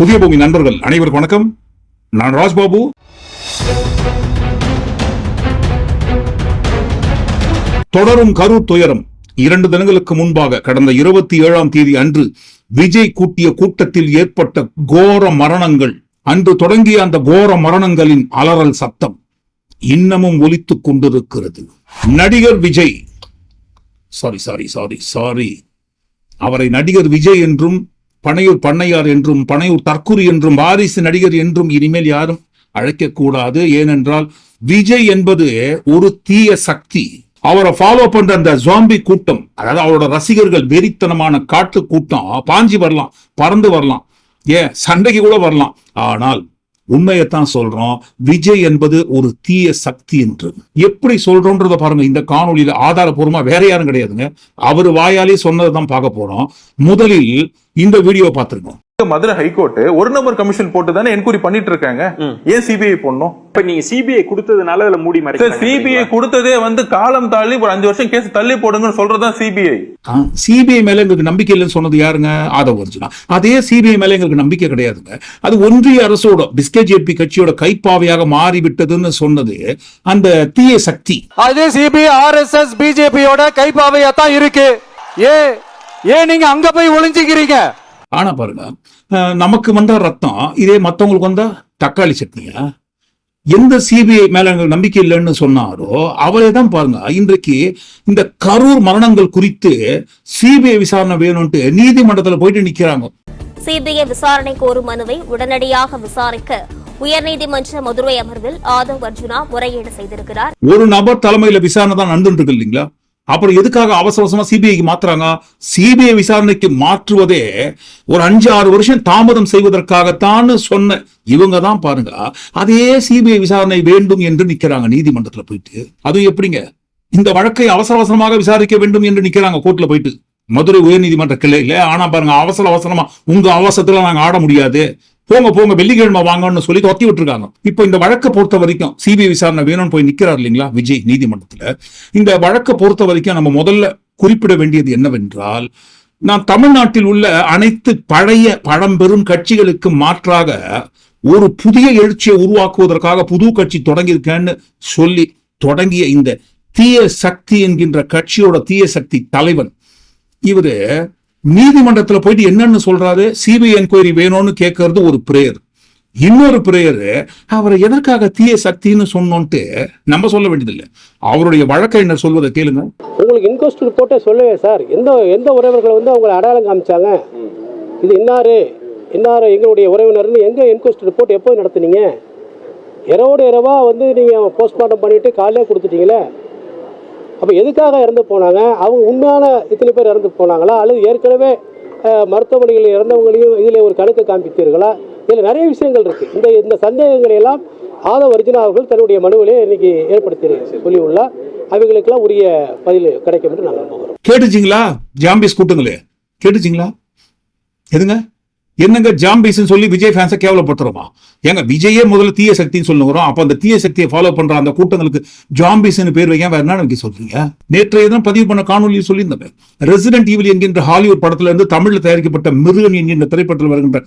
புதிய பூமி நண்பர்கள் அனைவருக்கும் வணக்கம். நான் ராஜ்பாபு. தொடரும் கரூர் துயரம். இரண்டு தினங்களுக்கு முன்பாக கடந்த இருபத்தி ஏழாம் தேதி அன்று விஜய் கூட்டிய கூட்டத்தில் ஏற்பட்ட கோர மரணங்கள். அன்று தொடங்கிய அந்த கோர மரணங்களின் அலறல் சத்தம் இன்னமும் ஒலித்துக் கொண்டிருக்கிறது. நடிகர் Vijay. Sorry sorry sorry sorry அவரை நடிகர் விஜய் என்றும் பனையூர் பண்ணையார் என்றும் பனையூர் தற்குறி என்றும் வாரிசு நடிகர் என்றும் இனிமேல் யாரும் அழைக்கக்கூடாது. ஏனென்றால் விஜய் என்பது ஒரு தீய சக்தி. அவரை ஃபாலோ பண்ற அந்த ஜாம்பி கூட்டம் அதாவது அவரோட ரசிகர்கள் வெறித்தனமான காட்டு கூட்டம் பாஞ்சி வரலாம் பறந்து வரலாம் ஏன்? சண்டைக்கு கூட வரலாம். ஆனால் உண்மையைத்தான் சொல்றோம் விஜய் என்பது ஒரு தீய சக்தி என்று. எப்படி சொல்றோன்றத பாருங்க இந்த காணொளியில ஆதாரபூர்வமா வேற யாரும் கிடையாதுங்க. அவர் வாயாலே சொன்னதை தான் பார்க்க போறோம். முதலில் இந்த வீடியோ பார்த்திருக்கோம். மதுரை ஹைகோர்ட் ஒரு நம்பர் கமிஷன் போட்டு தானே என்கொயரி பண்ணிட்டு இருக்காங்க. ஏன் சிபிஐ போடணும்? இப்ப நீங்க சிபிஐ கொடுத்ததுனால அதுல மூடி சார் சிபிஐ கொடுத்ததே வந்து காலம் தள்ளி ஒரு அஞ்சு வருஷம் கேஸ் தள்ளி போடுங்கன்னு சொல்றதுதான் சிபிஐ சிபிஐ மேல எங்களுக்கு நம்பிக்கை இல்லைன்னு சொன்னது யாருங்க? ஆதவ அர்ஜுனா. அதே சிபிஐ மேல எங்களுக்கு நம்பிக்கை கிடையாதுங்க. அது ஒன்றிய அரசோட பிஸ்கேஜேபி கட்சியோட கைப்பாவையாக மாறிவிட்டதுன்னு சொன்னது அந்த தீய சக்தி. அது சிபி ஆர்எஸ்எஸ் பிஜேபியோட கைப்பாவையா தான் இருக்கு. ஏ ஏன் நீங்க அங்க போய் ஒளிஞ்சுக்கிறீங்க? ஆனா பாருங்க நமக்கு வந்தா ரத்தம் இதே மத்தவங்களுக்கு வந்தா தக்காளி சட்னியா? எந்த சிபிஐ மேல எங்களுக்கு நம்பிக்கை இல்லைன்னு சொன்னாரோ அவரே தான் பாருங்க இன்றைக்கு இந்த கரூர் மரணங்கள் குறித்து சிபிஐ விசாரணை வேணும்ட்டு நீதிமன்றத்துல போயிட்டு நிக்கிறாங்க. சிபிஐ விசாரணை கோரும் மனுவை உடனடியாக விசாரிக்க உயர்நீதிமன்ற மதுரை அமர்வில் ஆதவ் அர்ஜுனா முறையீடு செய்திருக்கிறார். ஒரு நபர் தலைமையில விசாரணை தான் நடந்துட்டு இருக்கு இல்லைங்களா? அப்புறம் எதுக்காக அவசர அவசரமா சிபிஐக்கு மாத்துறாங்க? சிபிஐ விசாரணைக்கு மாற்றுவதே ஒரு அஞ்சு ஆறு வருஷம் தாமதம் செய்வதற்காகத்தான் சொன்ன இவங்க தான் பாருங்க. அதே சிபிஐ விசாரணை வேண்டும் என்று நிக்கிறாங்க நீதிமன்றத்துல போயிட்டு. அது எப்படிங்க? இந்த வழக்கை அவசர அவசரமாக விசாரிக்க வேண்டும் என்று நிக்கிறாங்க கோர்ட்ல போயிட்டு. மதுரை உயர்நீதிமன்ற கிளையில. ஆனா பாருங்க அவசர அவசரமா உங்க அவசரத்துல நாங்க ஆட முடியாது. போங்க போங்க வெள்ளிக்கிழமை வாங்கன்னு சொல்லி தொத்தி விட்டுருக்காங்க. இப்போ இந்த வழக்கை பொறுத்த வரைக்கும் சிபிஐ விசாரணை வேணும்னு போய் நிக்கிறார் இல்லைங்களா விஜய் நீதிமன்றத்துல. இந்த வழக்கை பொறுத்த வரைக்கும் நம்ம முதல்ல குறிப்பிட வேண்டியது என்னவென்றால் நான் தமிழ்நாட்டில் உள்ள அனைத்து பழைய பழம்பெரும் கட்சிகளுக்கு மாற்றாக ஒரு புதிய எழுச்சியை உருவாக்குவதற்காக புது கட்சி தொடங்கியிருக்கேன்னு சொல்லி தொடங்கிய இந்த தீய சக்தி என்கின்ற கட்சியோட தீய சக்தி தலைவன் இவரு நீதிமன்றத்துல போயிட்டு என்னன்னு சொல்றாரு? சிபிஐ என்கொயரி வேணும்னு கேட்கறது ஒரு பிரேயர் இன்னொரு பிரேயர் அவரை எதற்காக தீய சக்தின்னு சொன்னோன்ட்டு நம்ம சொல்ல வேண்டியதில்லை. அவருடைய வழக்கறிஞர் சொல்வதை கேளுங்க. உங்களுக்கு இன்கொஸ்ட் ரிப்போர்ட்டே சொல்லவே சார். எந்த எந்த உறவினர்கள் வந்து அவங்களை அடையாளம் காமிச்சாங்க? இது இன்னாரு? இன்னாரு எங்களுடைய உறவினர்னு எங்கே இன்கொஸ்ட் ரிப்போர்ட் எப்போ நடத்துனீங்க? இரவோடு இரவா வந்து நீங்கள் போஸ்ட்மார்ட்டம் பண்ணிவிட்டு காலையிலே கொடுத்துட்டீங்களே? அப்போ எதுக்காக இறந்து போனாங்க? அவங்க உண்மையான இத்தனை பேர் இறந்து போனாங்களா? அல்லது ஏற்கனவே மருத்துவமனையில் மருத்துவமனைகளில் இறந்தவங்களையும் இதில் ஒரு கணக்கு காண்பித்தீர்களா? இதில் நிறைய விஷயங்கள் இருக்குது இந்த இந்த சந்தேகங்களை எல்லாம் ஆதவ அர்ஜுனா அவர்கள் தன்னுடைய மனுவிலே இன்னைக்கு ஏற்படுத்தி சொல்லியுள்ளார். அவைகளுக்கெல்லாம் உரிய பதில் கிடைக்கும் என்று நாங்கள் நம்புகிறோம். கேட்டுச்சிங்களா? ஜாம்பிஸ் கூட்டுங்களே. கேட்டுச்சிங்களா? எதுங்க? என்னங்க ஜாம்பிஸ் சொல்லி விஜய் ஃபேன்ஸை கேவலப்படுத்துறோமா? ஏங்க விஜயே முதல்ல தீய சக்தின்னு சொல்லுங்கிறோம். அப்போ அந்த தீய சக்தியை ஃபாலோ பண்ற அந்த கூட்டங்களுக்கு ஜாம்பிஸ்னு பேர் வைக்க வேற என்ன சொல்றீங்க? நேற்றைய தினம் பதிவு பண்ண காணொலியில் சொல்லியிருந்தேன் ரெசிடென்ட் ஈவில் என்கின்ற ஹாலிவுட் படத்துல இருந்து தமிழ்ல தயாரிக்கப்பட்ட மிருகன் என்கின்ற திரைப்படத்தில் வருகின்ற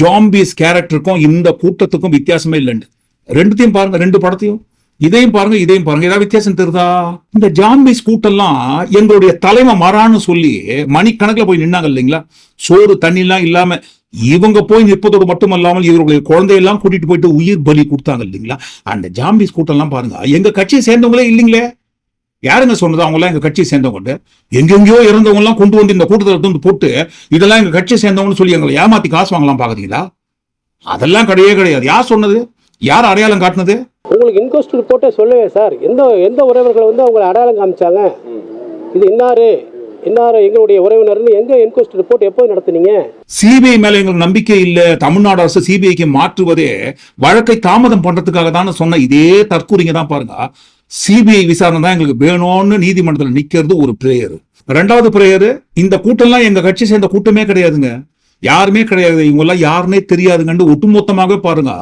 ஜாம்பிஸ் கேரக்டருக்கும் இந்த கூட்டத்துக்கும் வித்தியாசமே இல்லைன்னு. ரெண்டுத்தையும் பாருங்க. ரெண்டு படத்தையும். இதையும் பாருங்க இதையும் பாருங்க. ஏதாவது வித்தியாசம் தெரியுதா? இந்த ஜாம்பிஸ் கூட்டம்லாம் எங்களுடைய தலைமை மரான்னு சொல்லி மணிக்கணக்கில் போய் நின்னாங்க இல்லைங்களா? சோறு தண்ணி எல்லாம் இல்லாம இவங்க போய் நிற்பதோடு மட்டுமல்லாமல் இவர்களுடைய குழந்தையெல்லாம் கூட்டிட்டு போயிட்டு உயிர் பலி கொடுத்தாங்க இல்லைங்களா? அந்த ஜாம்பிஸ் கூட்டம்லாம் பாருங்க. எங்க கட்சியை சேர்ந்தவங்களே இல்லைங்களே? யாருங்க சொன்னது? அவங்களாம் எங்க கட்சியை சேர்ந்தவங்க எங்கெங்கயோ இறந்தவங்க எல்லாம் கொண்டு வந்து இந்த கூட்டத்தில் வந்து போட்டு இதெல்லாம் எங்க கட்சியை சேர்ந்தவங்கன்னு சொல்லி எங்களை ஏமாத்தி காசு வாங்கலாம் பாக்குறீங்களா அதெல்லாம் கிடையவே கிடையாது. யார் சொன்னது? யார் அடையாளம் காட்டினது? உங்களுக்கு இன்கொஸ்ட் ரிப்போர்ட்டே சொல்லவே சார் எந்த எந்த உறவினர்கள் வந்து அவங்களை அடையாளம் காமிச்சாங்க? இது இன்னாரு? இன்னாரு எங்களுடைய உறவினர்னு எங்க என்கொஸ்ட் ரிப்போர்ட் எப்போ நடத்துனீங்க? சிபிஐ மேல எங்களுக்கு நம்பிக்கை இல்ல. தமிழ்நாடு அரசு சிபிஐக்கு மாற்றுவதே வழக்கை தாமதம் பண்றதுக்காக தானே சொன்ன இதே தற்கூறிங்க தான் பாருங்க. சிபிஐ விசாரணை தான் எங்களுக்கு வேணும்னு நீதிமன்றத்தில் நிக்கிறது ஒரு பிரேயர் ரெண்டாவது பிரேயர் இந்த கூட்டம்லாம் எங்க கட்சி சேர்ந்த கூட்டமே கிடையாதுங்க. யாருமே கிடையாது. இவங்க எல்லாம் யாருன்னே தெரியாதுங்கன்னு ஒட்டுமொத்தமாக பாருங்க.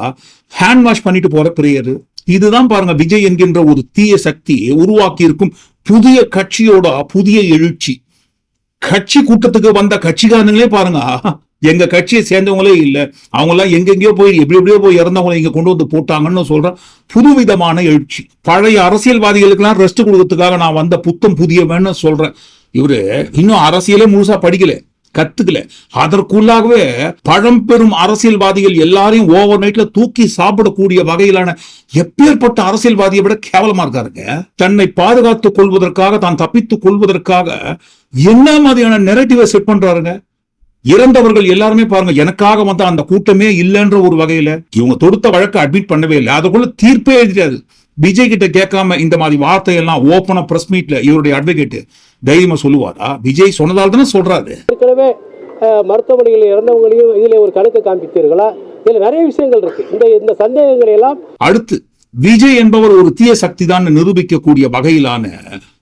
ஹேண்ட் வாஷ் பண்ணிட்டு போற பிரேயர் இதுதான் பாருங்க விஜய் என்கின்ற ஒரு தீய சக்தி உருவாக்கி இருக்கும் புதிய கட்சியோட புதிய எழுச்சி. கட்சி கூட்டத்துக்கு வந்த கட்சிக்காரங்களே பாருங்க. எங்க கட்சியை சேர்ந்தவங்களே இல்லை. அவங்க எல்லாம் எங்கெங்கயோ போய் எப்படி எப்படியோ போய் இறந்தவங்களை இங்க கொண்டு வந்து போட்டாங்கன்னு சொல்ற புதுவிதமான எழுச்சி. பழைய அரசியல்வாதிகளுக்கெல்லாம் ரெஸ்ட் கொடுக்கறதுக்காக நான் வந்த புத்தம் புதியவன்னு சொல்றேன். இவரு இன்னும் அரசியலே முழுசா படிக்கல. கத்துக்கல. அதற்குள்ளாகவே பழம்பெரும் அரசியல்வாதிகள் எல்லாரையும் ஓவர் நைட்ல தூக்கி சாப்பிடக்கூடிய வகையிலான எப்பேற்பட்ட அரசியல்வாதியை விட கேவலமா இருக்காருங்க. தன்னை பாதுகாத்துக் கொள்வதற்காக தான் தப்பித்துக் கொள்வதற்காக என்ன மாதிரியான நெரட்டிவை செட் பண்றாருங்க? இறந்தவர்கள் எல்லாருமே பாருங்க எனக்காக வந்த அந்த கூட்டமே இல்லைன்ற ஒரு வகையில இவங்க தொடுத்த வழக்கு அட்மிட் பண்ணவே இல்லை. அதுக்குள்ள தீர்ப்பே எழுதிட்டாரு. விஜய் கிட்ட கேட்காம இந்த மாதிரி வார்த்தையெல்லாம் ஓப்பனா பிரஸ் மீட்ல இவருடைய அட்வொகேட் தைரியமா சொல்லுவாரா? விஜய் சொன்னதால் தானே சொல்றாரு. ஏற்கனவே அஹ், மருத்துவமனைகளில் இறந்தவங்களையும் இதில் ஒரு கணக்கு காண்பித்தீர்களா? இதில் நிறைய விஷயங்கள் இருக்கு. இந்த இந்த சந்தேகங்களை எல்லாம் அடுத்து விஜய் என்பவர் ஒரு தீய சக்தி தான் நிரூபிக்கக்கூடிய வகையிலான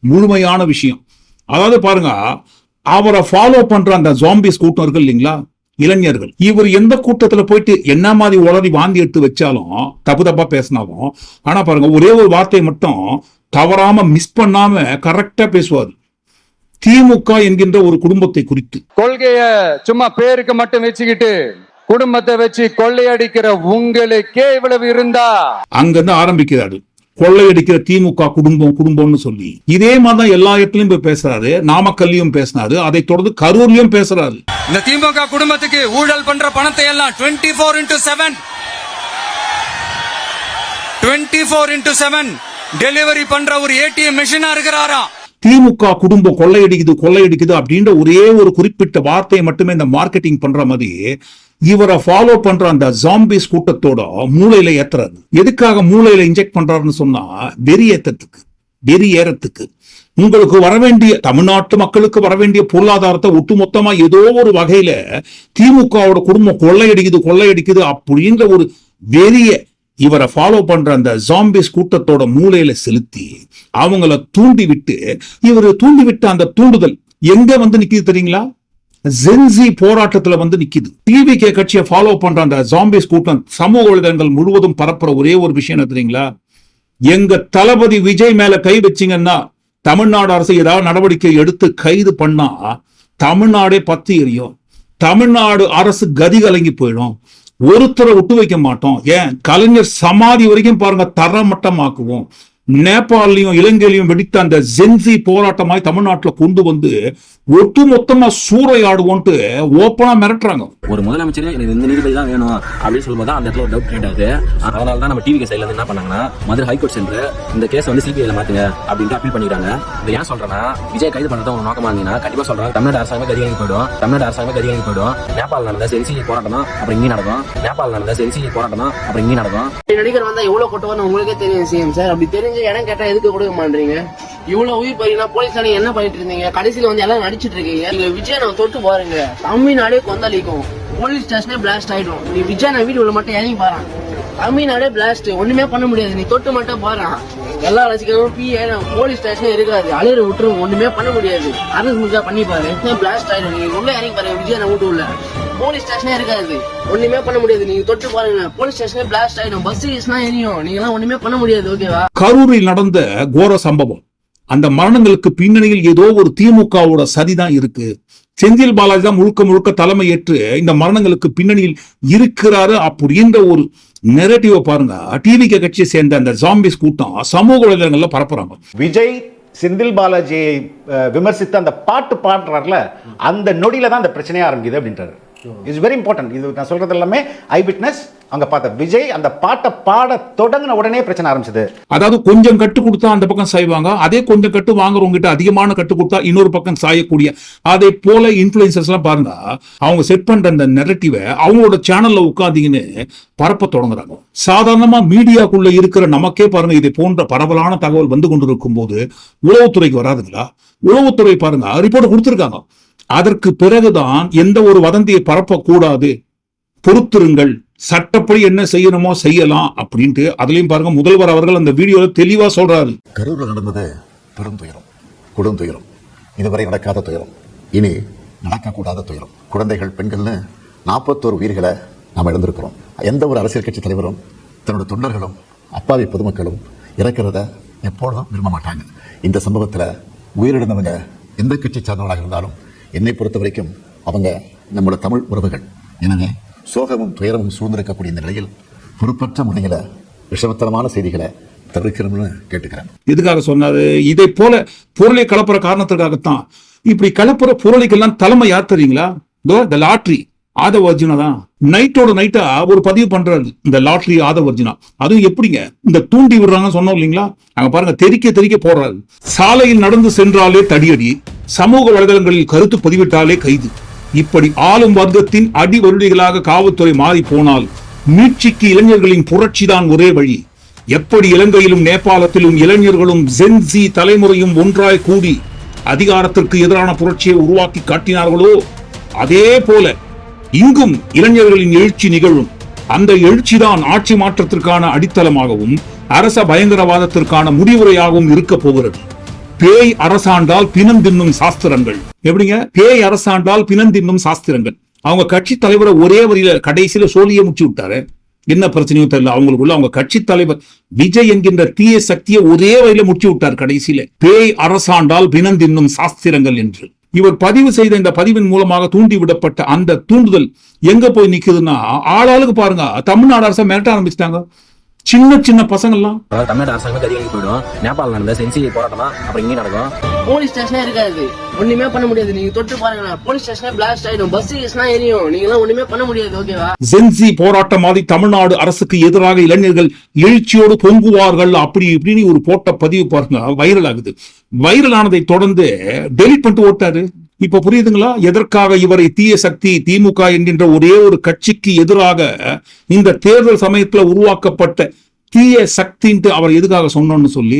முழுமையான விஷயம். அதாவது பாருங்க அவரை ஃபாலோ பண்ற அந்த ஜாம்பிஸ் கூட்டம் இருக்கு இல்லைங்களா? இளைஞர்கள். இவர் எந்த கூட்டத்துல போயிட்டு என்ன மாதிரி உளறி வாந்தி எடுத்து வச்சாலும் தப்பு தப்பா பேசினாலும் ஆனா பாருங்க ஒரே ஒரு வார்த்தையை மட்டும் தவறாம மிஸ் பண்ணாம கரெக்டா பேசுவார். திமுக என்கின்ற ஒரு குடும்பத்தை குறித்து. கொள்கைய சும்மா பேருக்கு மட்டும் வச்சுக்கிட்டு குடும்பத்தை வச்சு கொள்ளையடிக்கிற உங்களுக்கே இவ்வளவு இருந்தா? அங்கிருந்து ஆரம்பிக்கிறாரு. கொள்ளையடிக்கிற திமுக குடும்பம் குடும்பம்னு சொல்லி. இதே மாதிரி தான் எல்லா இடத்துலயும் போய் பேசுறாரு. நாமக்கல்லையும் பேசினாரு. அதை தொடர்ந்து கரூர்லயும் பேசுறாரு. இந்த திமுக குடும்பத்துக்கு ஊழல் பண்ற பணத்தை எல்லாம் twenty four into seven twenty four into seven delivery பண்ற ஒரு ஏடிஎம் மிஷினா இருக்கிறாரா? திமுக குடும்பம் கொள்ளையடிக்குது கொள்ளையடிக்குது அப்படின்ற ஒரே ஒரு குறிப்பிட்ட வார்த்தையை மட்டுமே இந்த மார்க்கெட்டிங் பண்ற மாதிரி இவரை ஃபாலோ பண்ற அந்த ஜாம்பிஸ் கூட்டத்தோட மூளையில ஏத்துறாரு எதுக்காக மூளையில இன்ஜெக்ட் பண்றாருன்னு சொன்னா வெறி ஏத்தத்துக்கு வெறி ஏறத்துக்கு. உங்களுக்கு வரவேண்டிய தமிழ்நாட்டு மக்களுக்கு வர வேண்டிய பொருளாதாரத்தை ஒட்டுமொத்தமா ஏதோ ஒரு வகையில திமுகவோட குடும்பம் கொள்ளையடிக்குது கொள்ளையடிக்குது அப்படின்ற ஒரு வெறிய இவரை ஃபாலோ பண்ற அந்த ஜாம்பிஸ் கூட்டத்தோட மூலையில செலுத்தி அவங்கள தூண்டி விட்டு இவர் தூண்டி விட்ட அந்த தூண்டுதல் எங்க வந்து நிக்குது தெரியுங்களா? ஜென்சி போராட்டத்துல வந்து நிக்குது. டிவிகே கட்சியை ஃபாலோ பண்ற அந்த ஜாம்பிஸ் கூட்டம் சமூக வலைதளங்கள் முழுவதும் பரப்புற ஒரே ஒரு விஷயம் என்ன தெரியுங்களா? எங்க தளபதி விஜய் மேல கை வச்சீங்கன்னா தமிழ்நாடு அரசு ஏதாவது நடவடிக்கை எடுத்து கைது பண்ணா தமிழ்நாடே பத்து எரியும். தமிழ்நாடு அரசு கதி கலங்கி போயிடும். ஒருத்தரை விட்டு வைக்க மாட்டோம். ஏன்? கலைஞர் சமாதி வரைக்கும் பாருங்க தரமட்டமாக்குவோம். நேபாளிலையும் இலங்கையிலையும் வெடித்த அந்த ஜென்சி போராட்டமாய் தமிழ்நாட்டுல கொண்டு வந்து ஒட்டு மொத்தமா சூறையாடுவோன்ட்டு ஓப்பனா மிரட்டுறாங்க. ஒரு முதலமைச்சரே எனக்கு இந்த நீதிபதி தான் வேணும் அப்படின்னு சொல்லும்போது தான் அந்த இடத்துல ஒரு டவுட் கிரியேட் ஆகுது. அதனால தான் நம்ம டிவி சைட்ல இருந்து என்ன பண்ணாங்கன்னா மதுரை ஹைகோர்ட் சென்று இந்த கேஸ் வந்து சிபிஐல மாத்துங்க அப்படின்ட்டு அப்பீல் பண்ணிக்கிறாங்க. இதை ஏன் சொல்றேன்னா விஜய் கைது பண்ணது ஒரு நோக்கமா இருந்தீங்கன்னா கண்டிப்பா சொல்றேன். தமிழ்நாடு அரசாங்கமே கதிகலங்கி போயிடும். தமிழ்நாடு அரசாங்கமே கதிகலங்கி போயிடும். நேபாள் நடந்த சென்சி போராட்டம் தான் அப்புறம் இங்கே நடக்கும். நேபாள் நடந்த சென்சி போராட்டம் தான் அப்புறம் இங்கே நடக்கும். நடிகர் வந்தா எவ்வளவு கொட்டுவான்னு உங்களுக்கே தெரியும் சிஎம் சார். அப்படி தெரிஞ்சு இடம் கேட்டா எதுக்கு கொடுக்க மாட்டீங்க இவ்வளவு உயிர் போறீங்கன்னா போலீஸ் நீங்க என்ன பண்ணிட்டு இருந்தீங்க? கடைசியில வந்து எல்லாம் நடிச்சிட்டு இருக்கீங்க. நீங்க விஜய் நான் தொட்டு பாருங்க. தமிழ்நாடே கொந்தளிக்கும். போலீஸ் ஸ்டேஷனே பிளாஸ்ட் ஆயிடும். நீ விஜய் நான் வீடியோல மட்டும் இறங்கி பாரு. தமிழ்நாடே பிளாஸ்ட் ஒண்ணுமே பண்ண முடியாது. நீ தொட்டு மட்டும் பாறான் எல்லா ரசிகரும் பி போலீஸ் ஸ்டேஷனே இருக்காது. அலையிற விட்டுரும். ஒண்ணுமே பண்ண முடியாது. அரசு முடிஞ்சா பண்ணி பாரு பிளாஸ்ட் ஆயிடும். நீங்க உள்ள இறங்கி பாருங்க. விஜய் நான் வீட்டு உள்ள. போலீஸ் ஸ்டேஷனே இருக்காது. ஒண்ணுமே பண்ண முடியாது. நீங்க தொட்டு பாருங்க. போலீஸ் ஸ்டேஷனே பிளாஸ்ட் ஆயிடும். பஸ் எல்லாம் எரியும். நீங்க எல்லாம் ஒண்ணுமே பண்ண முடியாது ஓகேவா கரூரில் நடந்த கோர சம்பவம். அந்த மரணங்களுக்கு பின்னணியில் ஏதோ ஒரு திமுகவோட சதிதான் இருக்கு. செந்தில் பாலாஜி தான் முழுக்க முழுக்க தலைமை ஏற்று இந்த மரணங்களுக்கு பின்னணியில் இருக்கிறாரு அப்படின்ற ஒரு நெரட்டிவ பாருங்க. டிவிகே கட்சியை சேர்ந்த அந்த ஜாம்பிஸ் கூட்டம் சமூக வலைதளங்கள்ல பரப்புறாங்க. விஜய் செந்தில் பாலாஜியை விமர்சித்து அந்த பாட்டு பாடுறாருல அந்த நொடியில தான் அந்த பிரச்சனையே ஆரம்பிக்குது அப்படின்றாரு. இட்ஸ் வெரி இம்பார்ட்டன்ட் இது நான் சொல்றது எல்லாமே ஐ விட்னஸ் அங்க பார்த்த விஜய் அந்த பாட்டை பாட தொடங்கின உடனே பிரச்சனை ஆரம்பிச்சது. அதாவது கொஞ்சம் கட்டு கொடுத்தா அந்த பக்கம் சாய்வாங்க. அதே கொஞ்சம் கட்டு வாங்குறவங்க கிட்ட அதிகமான கட்டு கொடுத்தா இன்னொரு பக்கம் சாயக்கூடிய. அதே போல இன்ஃபுளுசர்ஸ் எல்லாம் பாருங்க. அவங்க செட் பண்ற அந்த நெரட்டிவை அவங்களோட சேனல்ல உட்காந்தீங்கன்னு பரப்ப தொடங்குறாங்க. சாதாரணமா மீடியாக்குள்ள இருக்கிற நமக்கே பாருங்க இதை போன்ற பரவலான தகவல் வந்து கொண்டிருக்கும் போது உளவுத்துறைக்கு வராதுங்களா? உளவுத்துறை பாருங்க ரிப்போர்ட் கொடுத்திருக்காங்க. அதற்கு பிறகுதான் எந்த ஒரு வதந்தியை பரப்பக்கூடாது. பொறுத்திருங்கள். சட்டப்படி என்ன செய்யணுமோ செய்யலாம் அப்படின்ட்டு அதுலயும் பாருங்க முதல்வர் அவர்கள் அந்த வீடியோல தெளிவா சொல்றாரு. கரூரில் நடந்தது பெரும் துயரம் கொடும் துயரம். இதுவரை நடக்காத துயரம். இனி நடக்கக்கூடாத துயரம். குழந்தைகள் பெண்கள்னு நாற்பத்தோரு உயிர்களை நாம் இழந்திருக்கிறோம். எந்த ஒரு அரசியல் கட்சி தலைவரும் தன்னோட தொண்டர்களும் அப்பாவி பொதுமக்களும் இறக்கிறத எப்பொழுதும் விரும்ப மாட்டாங்க. இந்த சம்பவத்தில் உயிரிழந்தவங்க எந்த கட்சி சார்ந்தவர்களாக இருந்தாலும் என்னை பொறுத்த வரைக்கும் அவங்க நம்மளோட தமிழ் உறவுகள். எனவே சோகமும் துயரமும் சூழ்ந்திருக்கக்கூடிய இந்த நிலையில் பொறுப்பற்ற முறையில் விஷமத்தனமான செய்திகளை தவிர்க்கணும்னு கேட்டுக்கிறேன். எதுக்காக சொன்னாரு? இதை போல பொருளை கலப்புற காரணத்துக்காகத்தான் இப்படி கலப்புற பொருளைக்கெல்லாம் தலைமை யார் தெரியுங்களா இதோ லாட்ரி ஆதவ அர்ஜுனா தான். நைட்டோட நைட்டா ஒரு பதிவு பண்றாரு. இந்த லாட்ரி ஆதவ அர்ஜுனா. அதுவும் எப்படிங்க? இந்த தூண்டி விடுறாங்கன்னு சொன்னோம் இல்லைங்களா? அங்க பாருங்க தெரிக்க தெறிக்க போடுறாரு. சாலையில் நடந்து சென்றாலே தடியடி. சமூக வலைதளங்களில் கருத்து பதிவிட்டாலே கைது. இப்படி ஆளும் வர்க்கத்தின் அடி வருடிகளாக காவல்துறை மாறி போனால் மீட்சிக்கு இளைஞர்களின் புரட்சிதான் ஒரே வழி. எப்படி இலங்கையிலும் நேபாளத்திலும் இளைஞர்களும் ஜென்சி தலைமுறையும் ஒன்றாய் கூடி அதிகாரத்திற்கு எதிரான புரட்சியை உருவாக்கி காட்டினார்களோ அதே போல இங்கும் இளைஞர்களின் எழுச்சி நிகழும். அந்த எழுச்சிதான் ஆட்சி மாற்றத்திற்கான அடித்தளமாகவும் அரச பயங்கரவாதத்திற்கான முடிவுரையாகவும் இருக்க போகிறது. பேய் அரசாண்டால் பிணம் தின்னும் சாஸ்திரங்கள். எப்படிங்க? பேய் அரசாண்டால் பிணம் தின்னும் சாஸ்திரங்கள். அவங்க கட்சி தலைவரை ஒரே வரியில கடைசியில சோழிய முடிச்சு விட்டாரு. என்ன பிரச்சனையும் தெரியல. அவங்களுக்குள்ள அவங்க கட்சி தலைவர் விஜய் என்கின்ற தீய சக்தியை ஒரே வரியில முடிச்சு விட்டார் கடைசியில. பேய் அரசாண்டால் பிணம் தின்னும் சாஸ்திரங்கள் என்று. இவர் பதிவு செய்த இந்த பதிவின் மூலமாக தூண்டி விடப்பட்ட அந்த தூண்டுதல் எங்க போய் நிக்குதுன்னா ஆளாளுக்கு பாருங்க. தமிழ்நாடு அரசை மிரட்ட ஆரம்பிச்சிட்டாங்க. சின்ன சின்ன பசங்கள்லாம். அதாவது தமிழ்நாடு அரசாங்கமே கதி போயிடும். நேபாள் நடந்த சென்சி போராட்டமா அப்புறம் இங்கே நடக்கும். போலீஸ் ஸ்டேஷனே இருக்காது. ஒண்ணுமே பண்ண முடியாது. நீங்க தொட்டு பாருங்க போலீஸ் ஸ்டேஷனே பிளாஸ்ட் ஆயிடும். பஸ் எல்லாம் எரியும். நீங்க எல்லாம் ஒண்ணுமே பண்ண முடியாது ஓகேவா ஜென்சி போராட்டம் மாதிரி தமிழ்நாடு அரசுக்கு எதிராக இளைஞர்கள் எழுச்சியோடு பொங்குவார்கள். அப்படி இப்படின்னு ஒரு போட்ட பதிவு பாருங்க. வைரல் ஆகுது. வைரல் ஆனதை தொடர்ந்து டெலிட் பண்ணிட்டு ஓட்டாரு. இப்ப புரியுதுங்களா? எதற்காக இவரை தீய சக்தி திமுக என்கின்ற ஒரே ஒரு கட்சிக்கு எதிராக இந்த தேர்தல் சமயத்துல உருவாக்கப்பட்ட தீய சக்தின்ட்டு அவர் எதுக்காக சொன்னோம்னு சொல்லி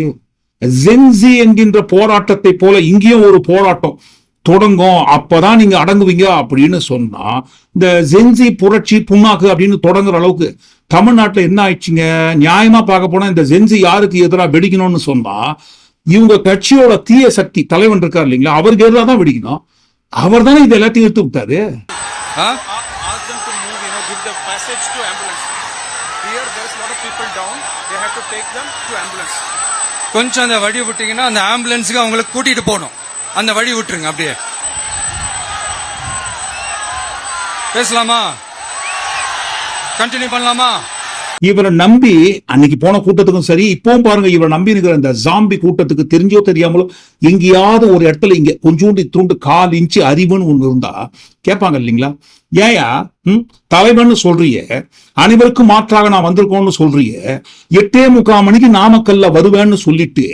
ஜென்சி என்கின்ற போராட்டத்தை போல இங்கேயும் ஒரு போராட்டம் தொடங்கும். அப்பதான் நீங்க அடங்குவீங்க அப்படின்னு சொன்னா இந்த ஜென்சி புரட்சி புண்ணாக்கு அப்படின்னு தொடங்குற அளவுக்கு தமிழ்நாட்டில் என்ன ஆயிடுச்சுங்க? நியாயமா பார்க்க போனா இந்த ஜென்சி யாருக்கு எதிராக வெடிக்கணும்னு சொன்னா இவங்க கட்சியோட தீய சக்தி தலைவன் இருக்கார் இல்லைங்களா? அவருக்கு எதிராக தான் வெடிக்கணும். அவர் தானே இது எல்லாத்தையும் எடுத்து விட்டாரு? கொஞ்சம் அந்த வழி விட்டீங்கன்னா அந்த ஆம்புலன்ஸுக்கு அவங்கள கூட்டிட்டு போகணும். அந்த வழி விட்டுருங்க அப்படியே. பேசலாமா? கண்டினியூ பண்ணலாமா? இவரை நம்பி அன்னைக்கு போன கூட்டத்துக்கும் சரி இப்பவும் பாருங்க இவரை நம்பி இருக்கிற இந்த ஜாம்பி கூட்டத்துக்கு தெரிஞ்சோ தெரியாமலோ எங்கேயாவது ஒரு இடத்துல இங்க கொஞ்சோண்டு தூண்டு கால் இன்ச்சு அறிவுன்னு ஒண்ணு இருந்தா கேட்பாங்க இல்லைங்களா? ஏயா ம் தலைவன்னு சொல்றியே அனைவருக்கும் மாற்றாக நான் வந்திருக்கோம்னு சொல்றியே எட்டே முக்கால் மணிக்கு நாமக்கல்ல வருவேன்னு சொல்லிட்டு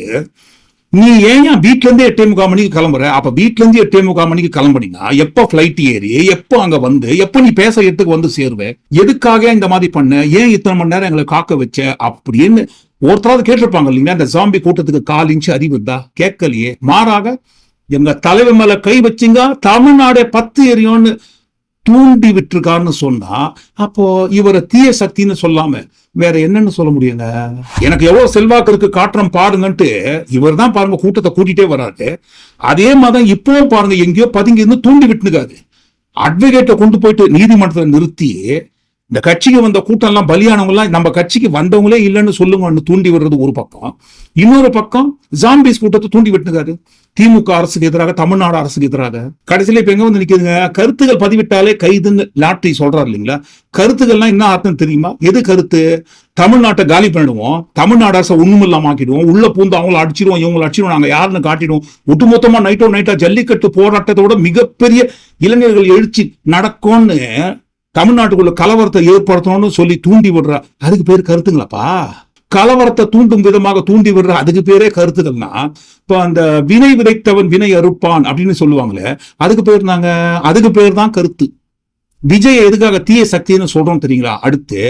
நீ ஏன் வீட்ல இருந்தே எட்டே முக்கால் மணிக்கு கிளம்புற? அப்ப வீட்ல இருந்து எட்டே முக்கால் மணிக்கு கிளம்புனீங்கன்னா எப்ப பிளைட் ஏறி எப்போ அங்க வந்து எப்ப நீ பேச இடத்துக்கு வந்து சேருவ? எதுக்காக இந்த மாதிரி பண்ண? ஏன் இத்தனை மணி நேரம் எங்களை காக்க வச்ச? அப்படின்னு ஒருத்தராவது கேட்டிருப்பாங்க இல்லைங்களா? இந்த ஜாம்பி கூட்டத்துக்கு கால் இன்ச்சு அறிவு இருந்தா? கேட்கலையே. மாறாக எங்க தலைவர் மேல கை வச்சிங்க தமிழ்நாடே பத்து எரியும்னு தூண்டி விட்டுருக்கான்னு சொன்னா அப்போ இவரை தீய சக்தின்னு சொல்லாம வேற என்னன்னு சொல்ல முடியுங்க? எனக்கு எவ்வளவு செல்வாக்கு இருக்கு காட்டுறோம் பாருங்கன்ட்டு இவர் தான் பாருங்க கூட்டத்தை கூட்டிட்டே வராரு. அதே மாதிரி இப்பவும் பாருங்க எங்கேயோ பதுங்கி இருந்து தூண்டி விட்டுனுக்காது அட்வொகேட்டை கொண்டு போயிட்டு நீதிமன்றத்தை நிறுத்தி இந்த கட்சிக்கு வந்த கூட்டம் எல்லாம் பலியானவங்க எல்லாம் நம்ம கட்சிக்கு வந்தவங்களே இல்லைன்னு சொல்லுங்கன்னு தூண்டி விடுறது ஒரு பக்கம். இன்னொரு பக்கம் ஜாம்பிஸ் கூட்டத்தை தூண்டி விட்டுனுக்காரு. திமுக அரசுக்கு எதிராக தமிழ்நாடு அரசுக்கு எதிராக. கடைசியில இப்ப எங்க வந்து நிக்குதுங்க? கருத்துகள் பதிவிட்டாலே கைதுன்னு லாட்ரி சொல்றாரு இல்லைங்களா? கருத்துக்கள்லாம் என்ன அர்த்தம் தெரியுமா? எது கருத்து? தமிழ்நாட்டை காலி பண்ணிடுவோம். தமிழ்நாடு அரசை ஒண்ணுமில்லாம ஆக்கிடுவோம். உள்ள பூந்து அவங்கள அடிச்சிருவோம் இவங்களை அடிச்சிருவோம் நாங்க யாருன்னு காட்டிடுவோம். ஒட்டுமொத்தமா நைட்டோ நைட்டா ஜல்லிக்கட்டு போராட்டத்தோட மிகப்பெரிய இளைஞர்கள் எழுச்சி நடக்கும்னு தமிழ்நாட்டுக்குள்ள கலவரத்தை ஏற்படுத்தணும்னு சொல்லி தூண்டி விடுற. அதுக்கு பேர் கருத்துங்களாப்பா? கலவரத்தை தூண்டும் விதமாக தூண்டி விடுற அதுக்கு பேரே கருத்துக்கள்னா இப்போ அந்த வினை விதைத்தவன் வினை அறுப்பான் அப்படின்னு சொல்லுவாங்களே அதுக்கு பேர் நாங்க அதுக்கு பேர் தான் கருத்து. விஜய் எதுக்காக தீய சக்தின்னு சொல்றோம் தெரியுங்களா? அடுத்து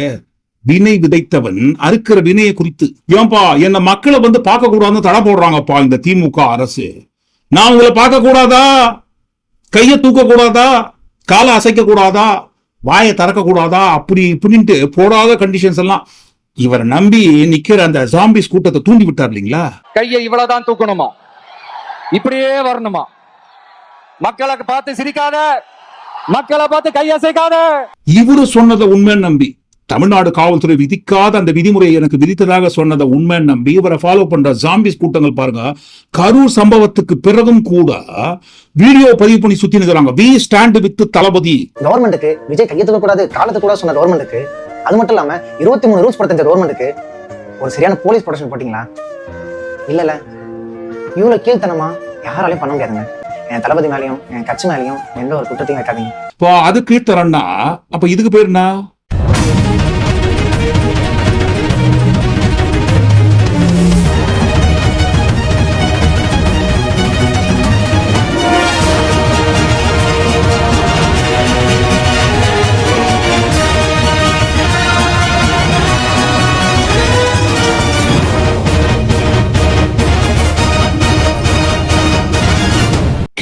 வினை விதைத்தவன் அறுக்கிற வினையை குறித்து. ஏன்பா என்ன மக்களை வந்து பார்க்க கூடாதுன்னு தடை போடுறாங்கப்பா இந்த திமுக அரசு. நான் உங்களை பார்க்க கூடாதா கையை தூக்க கூடாதா காலை அசைக்க கூடாதா வாயை திறக்க கூடாதா அப்படி இப்படின்ட்டு போடாத கண்டிஷன்ஸ் எல்லாம் இவரை நம்பி நிக்கிற அந்த ஜாம்பிஸ் கூட்டத்தை தூண்டி விட்டார் இல்லைங்களா? கையை இவ்வளவுதான் தூக்கணுமா? இப்படியே வரணுமா? மக்களை பார்த்து சிரிக்காத மக்களை பார்த்து கையசைக்காத இவரு சொன்னதை உண்மைன்னு நம்பி தமிழ்நாடு காவல்துறை விதிக்காத அந்த விதிமுறையை எனக்கு விதித்ததாக சொன்னதை உண்மை நம்பி இவரை ஃபாலோ பண்ற ஜாம்பிஸ் கூட்டங்கள் பாருங்க கரூர் சம்பவத்துக்கு பிறகும் கூட வீடியோ பதிவு பண்ணி சுத்தி நிற்கிறாங்க வி ஸ்டாண்ட் வித் தளபதி. கவர்மெண்ட்டுக்கு விஜய் கையெழுத்துக்க கூடாது காலத்து கூட சொன்ன கவர்மெண்ட்டுக்கு அது மட்டும் இல்லாம இருபத்தி மூணு ரூல்ஸ் படுத்த கவர்மெண்ட்டுக்கு ஒரு சரியான போலீஸ் ப்ரொடக்ஷன் போட்டீங்களா? இல்லைல்ல. இவ்வளவு கீழ்த்தனமா யாராலையும் பண்ண முடியாதுங்க. என் தளபதி மேலேயும் என் கட்சி மேலேயும் எந்த ஒரு குற்றத்தையும் வைக்காதீங்க. இப்போ அது கீழ்த்தரம்னா அப்போ இதுக்கு பேர் என்ன?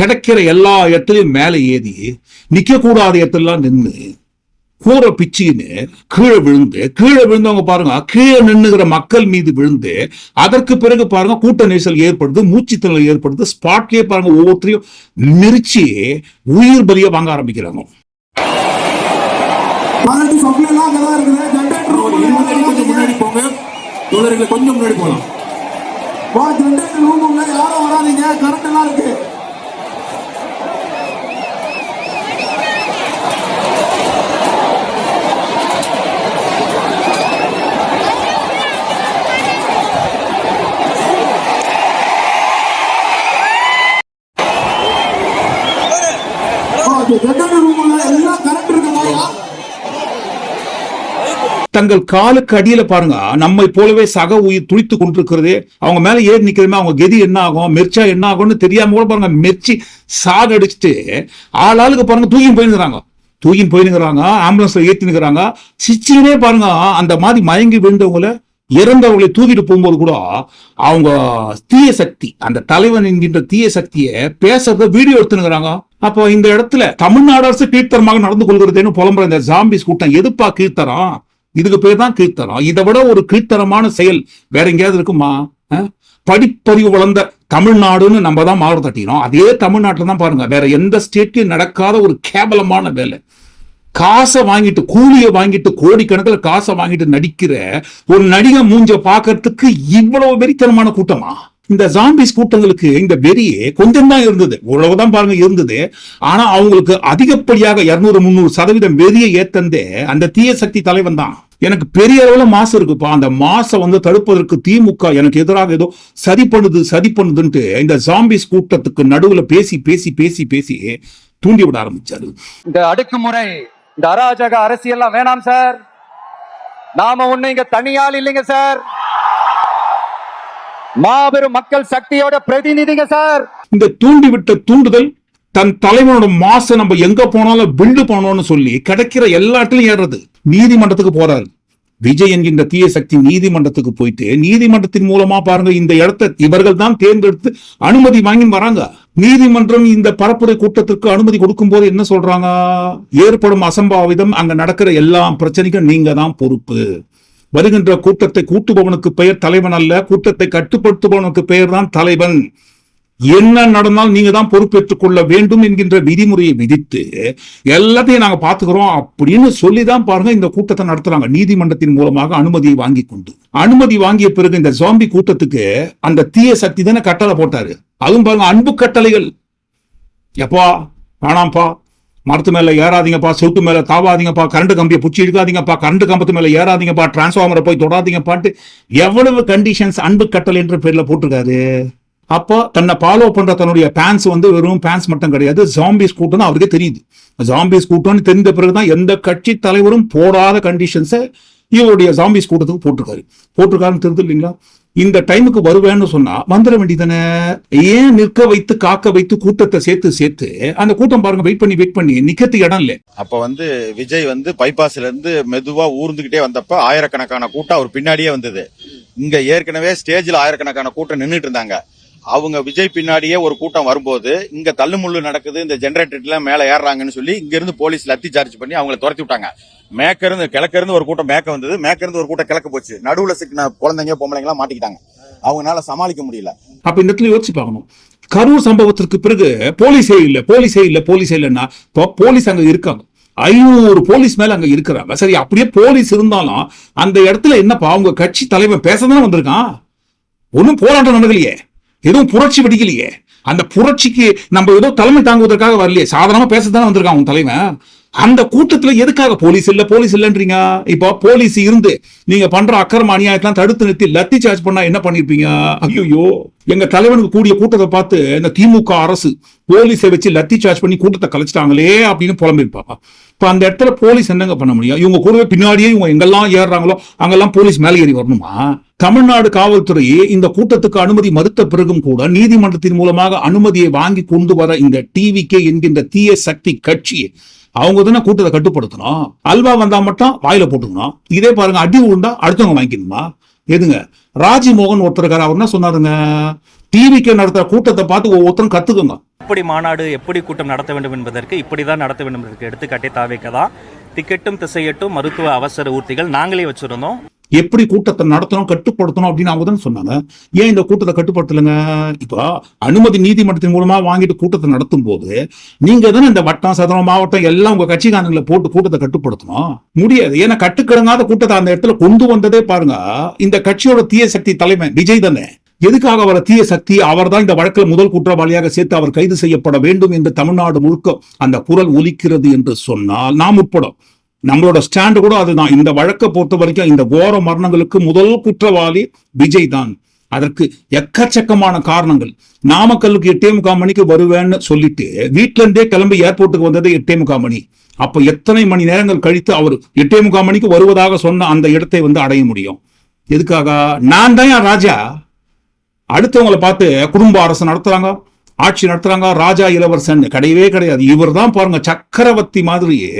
கிடைக்கிற எல்லா இடத்துலயும் மேலே ஏறி நிக்க கூடாத இடத்துலாம் நின்னு கூரை பிச்சின்னு கீழே விழுந்து கீழே விழுந்தவங்க பாருங்க கீழே நின்னுகிற மக்கள் மீது விழுந்து அதற்கு பிறகு பாருங்க கூட்ட நெரிசல் ஏற்படுது மூச்சுத்திணறல் ஏற்படுது ஸ்பாட்லயே பாருங்க ஒவ்வொருத்தரையும் நெரிச்சு உயிர் பலிய வாங்க ஆரம்பிக்கிறாங்க. முன்னாடி போங்க. கொஞ்சம் முன்னாடி போகலாம் யாரும் வராதீங்க. கரண்ட் எல்லாம் இருக்கு எல்லாம் கரண்ட் இருக்கு தங்கள் காலுக்கு அடியில பாருங்க. நம்மை போலவே சக உயிர் துடித்து கொண்டிருக்கிறது. அவங்க மேல ஏறி நிக்கிறமே அவங்க கெதி என்ன ஆகும் மெர்ச்சா என்ன ஆகும்னு தெரியாம கூட பாருங்க மெர்ச்சி சாகடிச்சுட்டு அடிச்சுட்டு ஆளாளுக்கு பாருங்க தூக்கி போயிருக்கிறாங்க. தூக்கின்னு போயிருக்கிறாங்க ஆம்புலன்ஸ்ல ஏத்தினுக்கிறாங்க சிச்சினே பாருங்க அந்த மாதிரி மயங்கி விழுந்தவங்கள இறந்தவர்களை தூக்கிட்டு போகும்போது கூட அவங்க தீய சக்தி அந்த தலைவன் என்கின்ற தீய சக்தியை பேசுறத வீடியோ எடுத்துனுங்கிறாங்க அப்போ இந்த இடத்துல தமிழ்நாடு அரசு கீழ்த்தரமாக நடந்து கொள்கிறதுன்னு புலம்புற இந்த ஜாம்பிஸ் கூட்டம் எதுப்பா கீழ்த்தரம் இதுக்கு பேர் தான் கீர்த்தனம். இதை விட ஒரு கீர்த்தனமான செயல் வேற எங்கேயாவது இருக்குமா? படிப்பறிவு வளர்ந்த தமிழ்நாடுன்னு நம்ம தான் மாறு தட்டினோம். அதே தமிழ்நாட்டில் தான் பாருங்க வேற எந்த ஸ்டேட்லையும் நடக்காத ஒரு கேவலமான வேலை. காசை வாங்கிட்டு கூலியை வாங்கிட்டு கோடிக்கணக்கில் காசை வாங்கிட்டு நடிக்கிற ஒரு நடிகை மூஞ்ச பார்க்கறதுக்கு இவ்வளவு வெறித்தனமான கூட்டமா? இந்த ஜாம்பிஸ் கூட்டங்களுக்கு இந்த வெறியே கொஞ்சம் தான் இருந்தது. உழவுதான் பாருங்க இருந்தது. ஆனா அவங்களுக்கு அதிகப்படியாக இருநூறு முந்நூறு சதவீதம் வெறியை ஏத்தந்தே அந்த தீய சக்தி தலைவன் தான். எனக்கு பெரிய அளவுல மாசு இருக்குப்பா. அந்த மாசை வந்து தடுப்பதற்கு திமுக எனக்கு எதிராக ஏதோ சதி பண்ணுது சதி பண்ணுதுன்ட்டு இந்த ஜாம்பிஸ் கூட்டத்துக்கு நடுவுல பேசி பேசி பேசி பேசி தூண்டி விட ஆரம்பிச்சாரு. இந்த அடக்குமுறை இந்த அராஜக அரசியல்லாம் வேணாம் சார். நாம ஒண்ணு இங்க தனியாள் இல்லைங்க சார். மாபெரும் மக்கள் சக்தியோட பிரதிநிதிங்க சார். இந்த தூண்டிவிட்ட தூண்டுதல் தன் தலைவனோட மாச நம்ம எங்க போனாலும் பில்டு போனோம்னு சொல்லி கிடைக்கிற எல்லா இடத்துலயும் ஏறுறது. நீதிமன்றத்துக்கு போறாரு. விஜய் என்கின்ற தீய சக்தி நீதிமன்றத்துக்கு போயிட்டு நீதிமன்றத்தின் மூலமா பாருங்க இந்த இடத்தை இவர்கள் தான் தேர்ந்தெடுத்து அனுமதி வாங்கி வராங்க. நீதிமன்றம் இந்த பரப்புரை கூட்டத்திற்கு அனுமதி கொடுக்கும் போது என்ன சொல்றாங்க? ஏற்படும் அசம்பாவிதம் அங்க நடக்கிற எல்லா பிரச்சனைக்கும் நீங்க தான் பொறுப்பு. வருகின்ற கூட்டத்தை கூட்டுபவனுக்கு பெயர் தலைவன் அல்ல கூட்டத்தை கட்டுப்படுத்துபவனுக்கு பெயர் தான் தலைவன். என்ன நடந்தாலும் நீங்க தான் பொறுப்பேற்றுக் கொள்ள வேண்டும் என்கின்ற விதிமுறையை விதித்து எல்லாத்தையும் நாங்க பாத்துக்கிறோம் அப்படின்னு சொல்லி தான் பாருங்க இந்த கூட்டத்தை நடத்துறாங்க. நீதிமன்றத்தின் மூலமாக அனுமதியை வாங்கி கொண்டு. அனுமதி வாங்கிய பிறகு இந்த ஜாம்பி கூட்டத்துக்கு அந்த தீய சக்தி தானே கட்டளை போட்டாரு. அதுவும் பாருங்க அன்பு கட்டளைகள். எப்பா வேணாம்ப்பா மரத்து மேல ஏறாதீங்கப்பா செவுட்டு மேல தாவாதீங்கப்பா கரண்ட் கம்பியை பிடிச்சி இழுக்காதீங்கப்பா கரண்ட் கம்பத்து மேல ஏறாதீங்கப்பா டிரான்ஸ்ஃபார்மரை போய் தொடாதீங்கப்பான்ட்டு எவ்வளவு கண்டிஷன்ஸ் அன்பு கட்டல் என்ற பேர்ல போட்டிருக்காரு. அப்போ தன்னை ஃபாலோ பண்ற தன்னுடைய பேன்ஸ் வந்து வெறும் பேன்ஸ் மட்டும் கிடையாது ஜாம்பிஸ் கூட்டம் அவருக்கே தெரியுது. ஜாம்பிஸ் கூட்டம்னு தெரிந்த பிறகுதான் எந்த கட்சி தலைவரும் போடாத கண்டிஷன்ஸை இவருடைய ஜாம்பிஸ் கூட்டத்துக்கு போட்டிருக்காரு. போட்டிருக்காருன்னு தெரியுது இல்லைங்களா? இந்த டைமுக்கு வருவேன்னு சொன்னா வந்துட வேண்டியதானே ஏன் நிற்க வைத்து காக்க வைத்து கூட்டத்தை சேர்த்து சேர்த்து அந்த கூட்டம் பாருங்க வெயிட் பண்ணி வெயிட் பண்ணி நிக்கிறதுக்கு இடம் இல்லை. அப்ப வந்து விஜய் வந்து பைபாஸ்ல இருந்து மெதுவா ஊர்ந்துகிட்டே வந்தப்ப ஆயிரக்கணக்கான கூட்டம் அவர் பின்னாடியே வந்தது. இங்க ஏற்கனவே ஸ்டேஜ்ல ஆயிரக்கணக்கான கூட்டம் நின்றுட்டு இருந்தாங்க. அவங்க விஜய் பின்னாடியே ஒரு கூட்டம் வரும்போது இங்க தள்ளுமுள்ளு நடக்குது இந்த ஜெனரேட்டர்லாம் மேல ஏறுறாங்கன்னு சொல்லி இங்க இருந்து போலீஸ் லத்தி சார்ஜ் பண்ணி அவங்கள துரத்தி விட்டாங்க. மேக்க இருந்து கிழக்க இருந்து ஒரு கூட்டம் மேக்க வந்தது. மேக்க இருந்து ஒரு கூட்டம் கிழக்கு போச்சு. நடுவுல சிக்கின குழந்தைங்க பொம்பளைங்க மாட்டிக்கிட்டாங்க. அவங்களால சமாளிக்க முடியல. அப்ப இந்த இடத்துல யோசிச்சு பார்க்கணும். கரூர் சம்பவத்திற்கு பிறகு போலீஸே இல்ல போலீஸே இல்ல போலீஸே இல்லைன்னா இப்போ போலீஸ் அங்க இருக்காங்க. ஐநூறு போலீஸ் மேல அங்க இருக்கிறாங்க. சரி அப்படியே போலீஸ் இருந்தாலும் அந்த இடத்துல என்னப்பா அவங்க கட்சி தலைவன் பேசதானே வந்திருக்கான்? ஒன்றும் போராட்டம் நடக்கலையே. எதுவும் புரட்சி வெடிக்கலையே. அந்த புரட்சிக்கு நம்ம ஏதோ தலைமை தாங்குவதற்காக வரலையே. சாதாரணமா பேசத்தானே வந்திருக்கான் உன் தலைவன்? அந்த கூட்டத்துல எதுக்காக போலீஸ் இல்ல போலீஸ் இல்லன்றீங்க? இப்போ போலீஸ் இருந்து நீங்க பண்ற அக்கிரம அநியாயத்தெல்லாம் தடுத்து நிறுத்தி லத்தி சார்ஜ் பண்ணா என்ன பண்ணிருப்பீங்க? ஐயோ எங்க தலைவனுக்கு கூடிய கூட்டத்தை பார்த்து இந்த திமுக அரசு போலீஸை வச்சு லத்தி சார்ஜ் பண்ணி கூட்டத்தை கலைச்சிட்டாங்களே அப்படின்னு புலம்பிருப்பாப்பா. இப்ப அந்த இடத்துல போலீஸ் என்னங்க பண்ண முடியும்? இவங்க கூடவே பின்னாடியே இவங்க எங்கெல்லாம் ஏறுறாங்களோ அங்கெல்லாம் போலீஸ் மேலே ஏறி வரணுமா? தமிழ்நாடு காவல்துறை இந்த கூட்டத்துக்கு அனுமதி மறுத்த பிறகும் கூட நீதிமன்றத்தின் மூலமாக அனுமதியை வாங்கி கொண்டு வர இந்த டிவிகே என்கின்ற தீய சக்தி கட்சி அவங்க தானே கூட்டத்தை கட்டுப்படுத்தணும்? அல்வா வந்தா மட்டும் வாயில போட்டுக்கணும். இதே பாருங்க அடி உண்டா அடுத்தவங்க வாங்கிக்கணுமா? எதுங்க? ராஜ்மோகன் ஒருத்தருக்கார் அவர் என்ன சொன்னாருங்க? டிவிக்கு நடத்துற கூட்டத்தை பார்த்து ஒவ்வொருத்தரும் கத்துக்குங்க. எப்படி மாநாடு எப்படி கூட்டம் நடத்த வேண்டும் என்பதற்கு இப்படிதான் நடத்த வேண்டும் என்பதற்கு எடுத்துக்காட்டே தாவேக்க தான். திக்கெட்டும் திசையட்டும் மருத்துவ அவசர ஊர்த்திகள் நாங்களே வச்சிருந்தோம். எப்படி கூட்டத்தை நடத்தணும் கட்டுப்படுத்தணும் அப்படின்னு அவங்க தான் சொன்னாங்க. ஏன் இந்த கூட்டத்தை கட்டுப்படுத்தலைங்க? இப்போ அனுமதி நீதிமன்றத்தின் மூலமா வாங்கிட்டு கூட்டத்தை நடத்தும் போது நீங்க தானே இந்த வட்டம் சதுரம் மாவட்டம் எல்லாம் உங்க கட்சிக்காரங்களை போட்டு கூட்டத்தை கட்டுப்படுத்தணும்? முடியாது. ஏன்னா கட்டுக்கிடங்காத கூட்டத்தை அந்த இடத்துல கொண்டு வந்ததே பாருங்க. இந்த கட்சியோட தீய சக்தி தலைமை விஜய் தானே. எதுக்காக அவர் தீய சக்தி அவர்தான் இந்த வழக்கில் முதல் குற்றவாளியாக சேர்த்து அவர் கைது செய்யப்பட வேண்டும் என்று தமிழ்நாடு முழுக்க அந்த குரல் ஒலிக்கிறது என்று சொன்னால் நாம் உட்படும். நம்மளோட ஸ்டாண்டு கூட அதுதான். இந்த வழக்கை பொறுத்த வரைக்கும் இந்த கோர மரணங்களுக்கு முதல் குற்றவாளி விஜய் தான். அதற்கு எக்கச்சக்கமான காரணங்கள். நாமக்கல்லுக்கு எட்டே முக்கால் மணிக்கு வருவேன்னு சொல்லிட்டு வீட்டில இருந்தே கிளம்பி ஏர்போர்ட்டுக்கு வந்தது எட்டே முக்கால் மணி. அப்ப எத்தனை மணி நேரங்கள் கழித்து அவர் எட்டே முக்கால் மணிக்கு வருவதாக சொன்ன அந்த இடத்தை வந்து அடைய முடியும்? எதுக்காக? நான் தான் ராஜா? அடுத்தவங்களை பார்த்து குடும்ப அரசு நடத்துறாங்க ஆட்சி நடத்துறாங்க ராஜா இளவரசன் கிடையவே கிடையாது. இவர் தான் பாருங்க சக்கரவர்த்தி மாதிரியே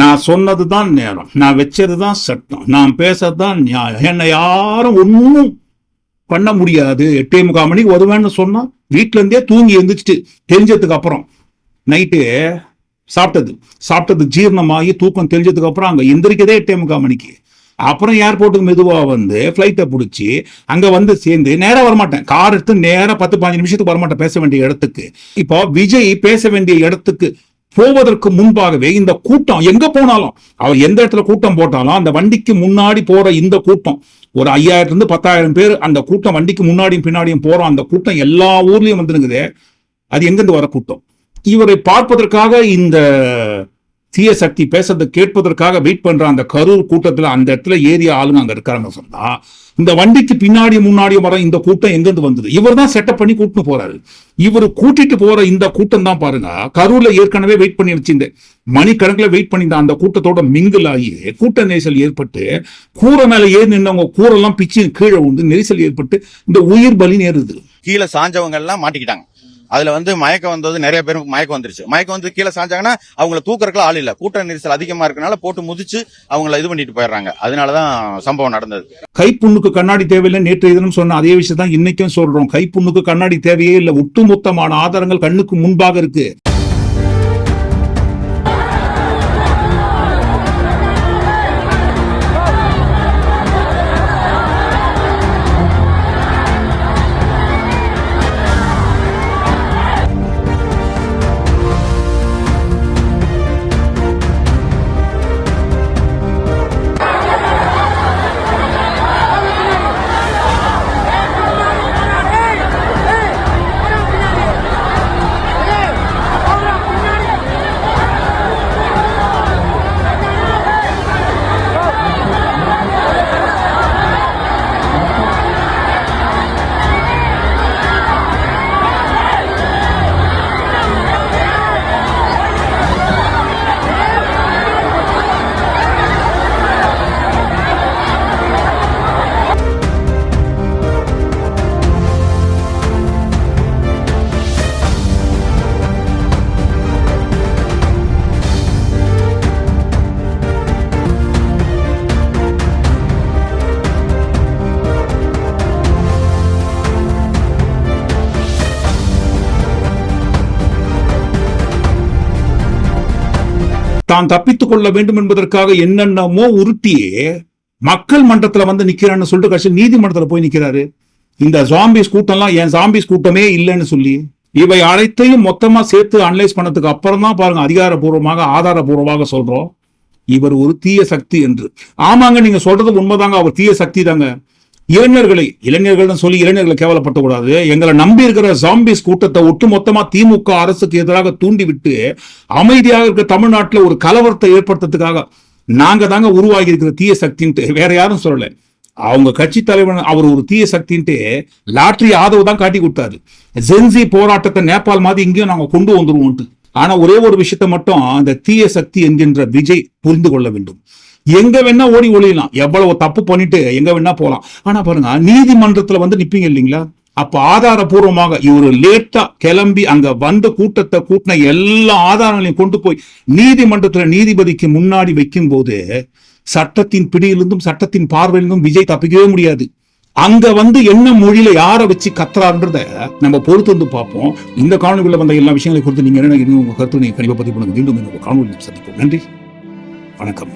நான் சொன்னது தான் நேரம் நான் வச்சது தான் சட்டம் நான் பேசறதுதான் நியாயம். என்னை யாரும் ஒன்றும் பண்ண முடியாது. எட்டே முக்கால் மணிக்கு வருவேன்னு சொன்னா வீட்ல இருந்தே தூங்கி எழுந்திரிச்சிட்டு தெரிஞ்சதுக்கு அப்புறம் நைட்டு சாப்பிட்டது. சாப்பிட்டது ஜீரணமாகி தூக்கம் தெரிஞ்சதுக்கு அப்புறம் அங்க எந்திரிக்கதே எட்டே முக்கால் மணிக்கு. அப்புறம் ஏர்போர்ட்டுக்கு மெதுவாக வந்து ஃப்ளைட்டை பிடிச்சி அங்கே வந்து சேர்ந்து நேராக வரமாட்டேன். கார் எடுத்து நேராக பத்து பதினஞ்சு நிமிஷத்துக்கு வரமாட்டேன் பேச வேண்டிய இடத்துக்கு. இப்போ விஜய் பேச வேண்டிய இடத்துக்கு போவதற்கு முன்பாகவே இந்த கூட்டம் எங்க போனாலும் அவர் எந்த இடத்துல கூட்டம் போட்டாலும் அந்த வண்டிக்கு முன்னாடி போற இந்த கூட்டம் ஒரு ஐயாயிரத்துல இருந்து பத்தாயிரம் பேர் அந்த கூட்டம் வண்டிக்கு முன்னாடியும் பின்னாடியும் போறோம் அந்த கூட்டம் எல்லா ஊர்லயும் வந்துருக்குது. அது எங்கிருந்து வர கூட்டம்? இவரை பார்ப்பதற்காக இந்த தீய சக்தி பேசுறதை கேட்பதற்காக வெயிட் பண்ற அந்த கரூர் கூட்டத்துல அந்த இடத்துல ஏரியா ஆளுங்க அங்க இருக்காங்க சொன்னா இந்த வண்டிக்கு பின்னாடி முன்னாடி வர இந்த கூட்டம் எங்கிருந்து வந்தது? இவர் தான் செட்டப் பண்ணி கூட்டிட்டு போறாரு. இவர் கூட்டிட்டு போற இந்த கூட்டம் தான் பாருங்க கரூர்ல ஏற்கனவே வெயிட் பண்ணி வச்சிருந்த மணிக்கணக்கில் வெயிட் பண்ணியிருந்த அந்த கூட்டத்தோட மிங்கில் ஆகி கூட்ட நெரிசல் ஏற்பட்டு கூரை மேல ஏறி நின்றவங்க கூரெல்லாம் பிச்சு கீழே வந்து நெரிசல் ஏற்பட்டு இந்த உயிர் பலி நேருது. கீழே சாஞ்சவங்க எல்லாம் மாட்டிக்கிட்டாங்க. அதுல வந்து மயக்கம் வந்தது நிறைய பேருக்கு மயக்கம் வந்துருச்சு. மயக்கம் வந்து கீழே சாஞ்சாங்கன்னா அவங்கள தூக்கறதுக்குலாம் ஆள் இல்ல. கூட்ட நெரிசல் அதிகமா இருக்கனால போட்டு முதிச்சு அவங்கள இது பண்ணிட்டு போயிடுறாங்க. அதனாலதான் சம்பவம் நடந்தது. கைப்புண்ணுக்கு கண்ணாடி தேவையில்லை. நேற்று தினம் சொன்ன அதே விஷயம் தான் இன்னைக்கும் சொல்றோம். கைப்புண்ணுக்கு கண்ணாடி தேவையே இல்லை. ஒட்டுமொத்தமான ஆதாரங்கள் கண்ணுக்கு முன்பாக இருக்கு. தான் தப்பித்துக் கொள்ள வேண்டும் என்பதற்காக என்னென்னமோ உருட்டியே மக்கள் மன்றத்துல வந்து நிக்கிறான்னு சொல்லிட்டு கட்சி நீதிமன்றத்துல போய் நிக்கிறாரு. இந்த ஜாம்பிஸ் கூட்டம்லாம் என் ஜாம்பிஸ் கூட்டமே இல்லைன்னு சொல்லி இவை அனைத்தையும் மொத்தமா சேர்த்து அனலைஸ் பண்ணதுக்கு அப்புறம் தான் பாருங்க அதிகாரப்பூர்வமாக ஆதாரபூர்வமாக சொல்றோம். இவர் ஒரு தீய சக்தி என்று. ஆமாங்க நீங்க சொல்றது உண்மைதாங்க அவர் தீய சக்தி தாங்க. இளைஞர்களை இளைஞர்கள்னு சொல்லி இளைஞர்களை கேவலப்படுத்த கூடாது எங்களை நம்பி இருக்கிற ஜாம்பிஸ் கூட்டத்தை ஒட்டுமொத்தமா திமுக அரசுக்கு எதிராக தூண்டிவிட்டு அமைதியாக இருக்க தமிழ்நாட்டில் ஒரு கலவரத்தை ஏற்படுத்துறதுக்காக நாங்க தாங்க உருவாகி இருக்கிற தீய சக்தின்ட்டு வேற யாரும் சொல்லல. அவங்க கட்சி தலைவர் அவர் ஒரு தீய சக்தின்ட்டு லாட்ரி ஆதரவு தான் காட்டி கொடுத்தாரு. ஜென்சி போராட்டத்தை நேபாள் மாதிரி இங்கேயும் நாங்க கொண்டு வந்துருவோம்ட்டு ஆனா ஒரே ஒரு விஷயத்த மட்டும் அந்த தீய சக்தி என்கின்ற விஜய் புரிந்து கொள்ள வேண்டும். எங்க வேணா ஓடி ஒளியலாம். எவ்வளவு தப்பு பண்ணிட்டு எங்க வேணா போகலாம் ஆனா பாருங்க நீதிமன்றத்துல வந்து நிப்பீங்க இல்லைங்களா? அப்ப ஆதாரபூர்வமாக இவரு லேட்டா கிளம்பி அங்க வந்த கூட்டத்தை கூட்டின எல்லா ஆதாரங்களையும் கொண்டு போய் நீதிமன்றத்துல நீதிபதிக்கு முன்னாடி வைக்கும் போது சட்டத்தின் பிடியிலிருந்தும் சட்டத்தின் பார்வையிலிருந்தும் விஜய் தப்பிக்கவே முடியாது. அங்க வந்து என்ன மொழியில யாரை வச்சு கத்துறான்றத நம்ம பொறுத்து வந்து பார்ப்போம். இந்த காணொலிக்குள்ள வந்த எல்லா விஷயங்களை குறித்து நீங்க என்ன உங்க கருத்து நீங்க கண்டிப்பா பதிவு பண்ணுங்க. மீண்டும் காணொலி சந்திப்போம். நன்றி. வணக்கம்.